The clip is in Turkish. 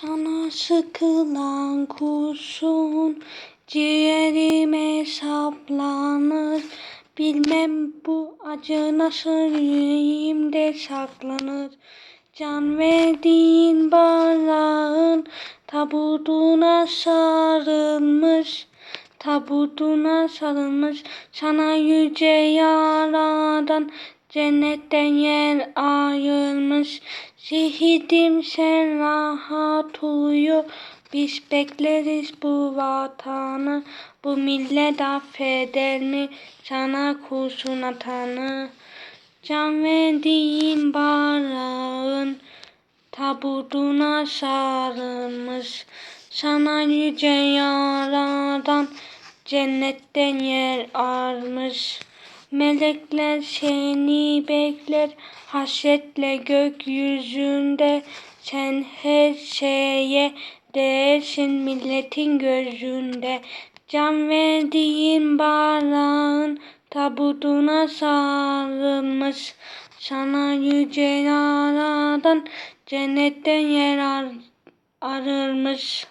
Sana sıkılan kurşun ciğerime saplanır. Bilmem bu acı nasıl yüreğimde saklanır. Can verdiğin bayrağın tabutuna sarılmış. Tabutuna sarılmış sana yüce yaradan cennetten yer ayırmış. Şehidim sen rahat uyu. Biz bekleriz bu vatanı. Bu millet affeder mi sana kurşun atanı? Can verdiğin bayrağın tabutuna sarılmış. Sana yüce yaradan cennetten yer armış. Melekler seni bekler hasretle gökyüzünde. Sen her şeye değersin milletin gözünde. Can verdiğin bayrağın tabutuna sarılmış. Sana yüce yaradan cennetten yer ar arılmış.